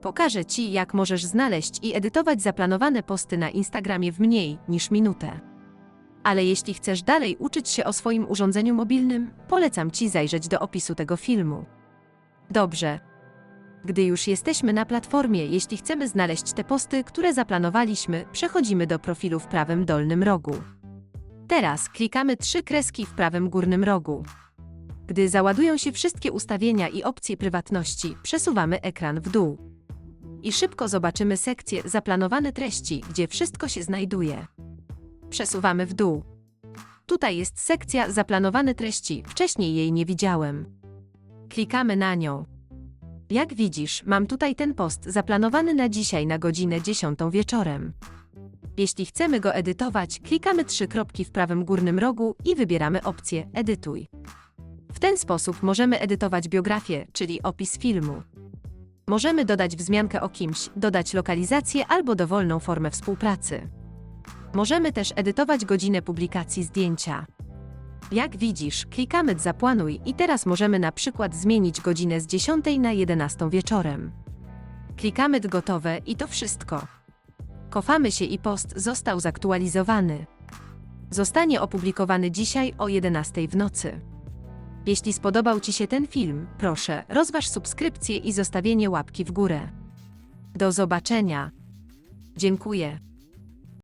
Pokażę Ci, jak możesz znaleźć i edytować zaplanowane posty na Instagramie w mniej niż minutę. Ale jeśli chcesz dalej uczyć się o swoim urządzeniu mobilnym, polecam Ci zajrzeć do opisu tego filmu. Dobrze. Gdy już jesteśmy na platformie, jeśli chcemy znaleźć te posty, które zaplanowaliśmy, przechodzimy do profilu w prawym dolnym rogu. Teraz klikamy trzy kreski w prawym górnym rogu. Gdy załadują się wszystkie ustawienia i opcje prywatności, przesuwamy ekran w dół. I szybko zobaczymy sekcję Zaplanowane treści, gdzie wszystko się znajduje. Przesuwamy w dół. Tutaj jest sekcja Zaplanowane treści, wcześniej jej nie widziałem. Klikamy na nią. Jak widzisz, mam tutaj ten post zaplanowany na dzisiaj na godzinę 10 wieczorem. Jeśli chcemy go edytować, klikamy trzy kropki w prawym górnym rogu i wybieramy opcję Edytuj. W ten sposób możemy edytować biografię, czyli opis filmu. Możemy dodać wzmiankę o kimś, dodać lokalizację albo dowolną formę współpracy. Możemy też edytować godzinę publikacji zdjęcia. Jak widzisz, klikamy Zaplanuj i teraz możemy na przykład zmienić godzinę z 10 na 11 wieczorem. Klikamy Gotowe i to wszystko. Kofamy się i post został zaktualizowany. Zostanie opublikowany dzisiaj o 11 w nocy. Jeśli spodobał Ci się ten film, proszę, rozważ subskrypcję i zostawienie łapki w górę. Do zobaczenia. Dziękuję.